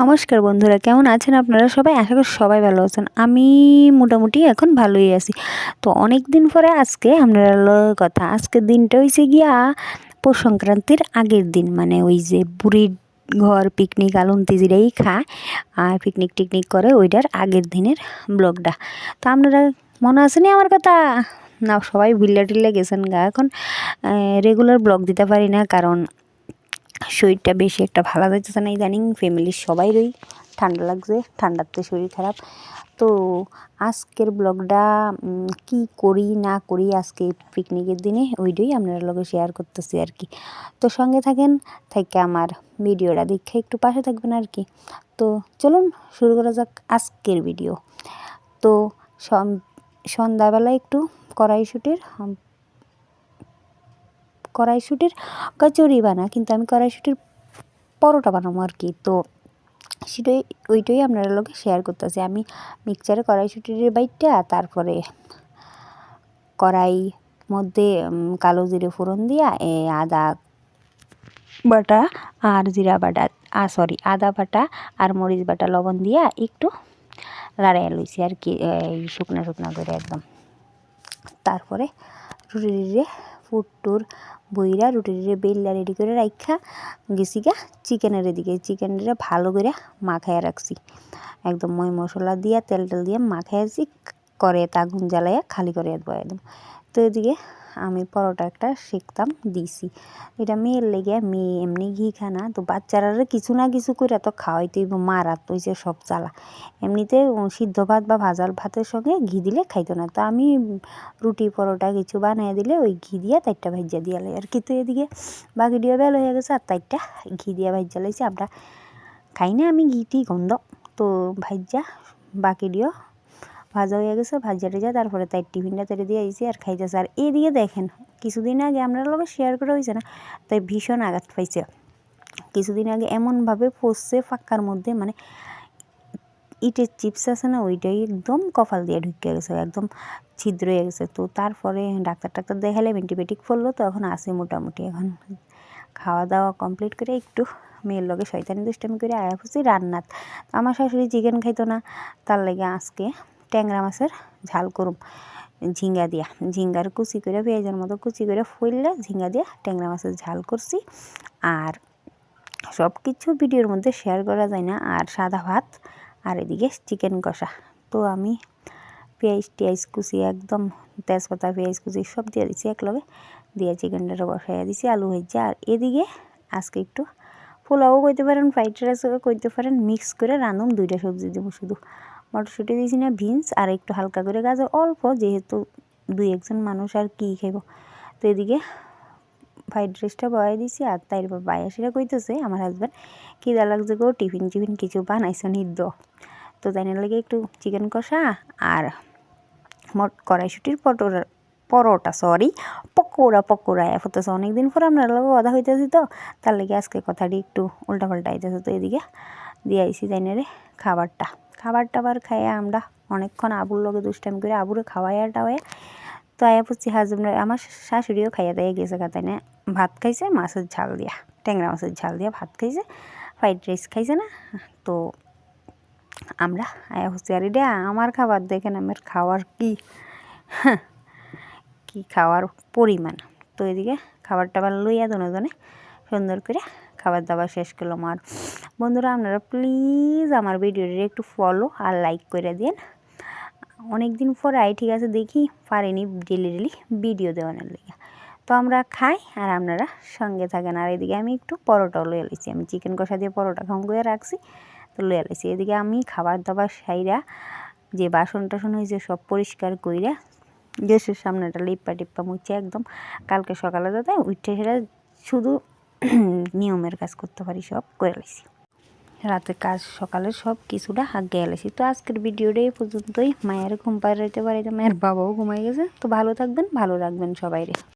নমস্কার বন্ধুরা, কেমন আছেন আপনারা সবাই? আশা করি সবাই ভালো আছেন। আমি মোটামুটি এখন ভালোই আছি। তো অনেক দিন পরে আজকে আপনারা কথা, আজকের দিনটা হয়েছে গিয়া পৌষ সংক্রান্তির আগের দিন। মানে ওই যে বুড়ির ঘর পিকনিক আলন্তি যেটাই খায়, আর পিকনিক টিকনিক করে ওইটার আগের দিনের ব্লগটা। তো আপনারা মনে আছে নি আমার কথা? না, সবাই বিল্লা টিল্লা গেছেন গা। এখন রেগুলার ব্লগ দিতে পারি না, কারণ শরীরটা বেশি একটা ভালো যাইতেছে না ইদানিং ফ্যামিলির সবাইরই। ঠান্ডা লাগছে ঠান্ডাতে শরীর খারাপ। তো আজকের ব্লগটা কি করি, না করি আজকে পিকনিকের দিনে, ওইটাই আপনার লগে শেয়ার করতেছি আর কি তো সঙ্গে থাকেন, থেকে আমার ভিডিওটা দেখে একটু পাশে থাকবেন আর কি তো চলুন শুরু করা যাক আজকের ভিডিও তো সন্ধ্যাবেলা একটু কড়াইশুটির কড়াইশুটির কচুরি বানা, কিন্তু আমি কড়াইশুটির পরোটা বানাবো আর কি। তো সেটাই, ওইটাই আপনারা লোকে শেয়ার করতেছি। আমি মিক্সচারে কড়াইশুটির বাইটটা, তারপরে কড়াই মধ্যে কালো জিরে ফোড়ন দিয়া আদা বাটা আর জিরা বাটা, আ সরি আদা বাটা আর মরিচ বাটা, লবণ দিয়া একটু লাড়াইয়া লইছি আর কি শুকনা শুকনো করে একদম। তারপরে রুটি ফুটটুর বইরা রুটিরে বেল্লা রেডি করে রাখা গেছি গা চিকেনের এদিকে চিকেনটা ভালো করে মাখাইয়া রাখছি। একদম মই মশলা দিয়া তেল টেল দিয়ে মাখাইয়াছি করে আগুন জ্বালাইয়া খালি করে দেবো একদম। তো এদিকে আমি পরোটা একটা শিখতাম, দিছি। এটা মেয়ের লেগে, মেয়ে এমনি ঘি খানা তো বাচ্চারা কিছু না কিছু করে তো খাওয়াইতেই মারাত হয়েছে সব চালা এমনিতে সিদ্ধ ভাত বা ভাজাল ভাতের সঙ্গে ঘি দিলে খাইতো না, তো আমি রুটি, পরোটা কিছু বানিয়ে দিলে ওই ঘি দিয়ে তাইরটা ভাজ্যা দিয়ে লাই। আর কিন্তু এদিকে বাকি দিয়ে বেল হয়ে গেছে, আর তাইরটা ঘি দিয়ে ভাজ্যা লাইছি। আমরা খাই না আমি ঘিটি গন্ধ, তো ভাজ্যা বাকি দিও ভাজা হয়ে গেছে ভাজা টেজা তারপরে তাই টিফিনটা তেরে দিয়ে আইসি আর খাইতেছে। আর এদিকে দেখেন, কিছুদিন আগে আমরা লোক শেয়ার করা হয়েছে না, তাই ভীষণ আঘাত পাইছে। কিছুদিন আগে এমনভাবে ফসছে ফাঁকার মধ্যে মানে ইটের চিপস আছে না ওইটাই একদম কপাল দিয়ে ঢুকে গেছে, একদম ছিদ্র হয়ে গেছে। তো তারপরে ডাক্তার টাক্তার দেখালে অ্যান্টিবায়োটিক পড়ল, তো এখন আসে মোটামুটি। এখন খাওয়া দাওয়া কমপ্লিট করে একটু মেয়ের লগে শয়তানি দুষ্টামি করে আয়া খুশি রান্নাত। আমার শাশুড়ি চিকেন খাইতো না, তার লাগে আজকে ট্যাংরা মাছের ঝাল করুম। ঝিঙ্গা দিয়া। ঝিঙ্গার কুচি করে পেঁয়াজের মতো কুচি করে ফুললে ঝিঙ্গা দিয়া ট্যাংরা মাছের ঝাল করছি। আর সব কিছু ভিডিওর মধ্যে শেয়ার করা যায় না। আর সাদা ভাত আর এদিকে চিকেন কষা। তো আমি পেঁয়াজ টিয়াজ কুচি একদম তেজপাতা, পেঁয়াজ কুচি সব দিয়ে দিচ্ছি একলগে। দিয়ে চিকেনটা বসাইয়া দিছি, আলু ভেজা আর এদিকে আজকে একটু পোলাও কইতে পারেন, ফ্রাইড রাইসও কইতে পারেন, মিক্স করে রাঁধুম, দুইটা সবজি দেবো শুধু। মটরশুঁটি দিয়েছি না, বিনস আর একটু হালকা করে গাজর, অল্প, যেহেতু দুই একজন মানুষ আর কী খাইব। তো এদিকে ফ্রাইড রাইসটা বয়াই দিছি আর তাই বায়াসিরা কইতেছে, আমার হাজব্যান্ড খিদা লাগছে গো, টিফিন টিফিন কিছু বানাইছো নিদ্দ তো তাই না লাগে একটু চিকেন কষা আর মট কড়াইশুটির পটর, পরোটা সরি পকোড়া পকোড়া। হতেছে অনেকদিন পর আমরা লোক কথা হইতেছি তো, তার লেগে আজকে কথাটি একটু উল্টাপাল্টা আইতেছে তো এদিকে দিয়ে আইসি তাই রে খাবারটা। খাবার টাবার খাইয়া আমরা অনেকক্ষণ আবুর লগে দুষ্টামি করে আবুরে খাওয়াইয়া টাওয়াইয়া তো আয়া পুচি হাজবেন্ড আমার শাশুড়িও খাইয়া দিয়ে গেছে তাই না? ভাত খাইছে, মাছের ঝাল দিয়া, ট্যাংরা মাছের ঝাল দিয়া ভাত খাইছে, ফ্রাইড রাইস খাইছে না? তো আমরা আয়া পুচি আর এটা আমার খাবার দেখেন আমার খাওয়ার কি? কি খাওয়ার পরিমাণ? তো এদিকে খাবার টাবার লইয়া দুজনে সুন্দর করে খাবার দাবার শেষ করলাম আর। বন্ধুরা, আপনারা প্লিজ আমার ভিডিওটা একটু ফলো আর লাইক করে দিন। অনেক দিন পরে, আই ঠিক আছে, দেখি পারিনি ডেলি ডেলি ভিডিও দেওয়ানোর লেগে। তো আমরা খাই আর আপনারা সঙ্গে থাকেন। আর এদিকে আমি একটু পরোটাও লয়ে এলেছি আমি চিকেন কষা দিয়ে পরোটা খাম করে রাখছি, তো লয়ে এলেছি এদিকে আমি খাবার দাবার সাইরা যে বাসন টাসন হয়েছে সব পরিষ্কার কইরা গ্যাসের সামনেটা লিপ্পা টিপ্পা মুছে একদম কালকে সকালে দাদা উঠে সেটা শুধু নিয়মের কাজ করতে পারি, সব করে লাইছি। রাতে কাজ, সকালে সব কিছুটা আগে এলেছি তো আজকের ভিডিওটা এই পর্যন্তই। মায়ের ঘুম পাড়াইতে পারাইতে মায়ের বাবাও ঘুমাই গেছে। তো ভালো থাকবেন, ভালো রাখবেন সবাই রে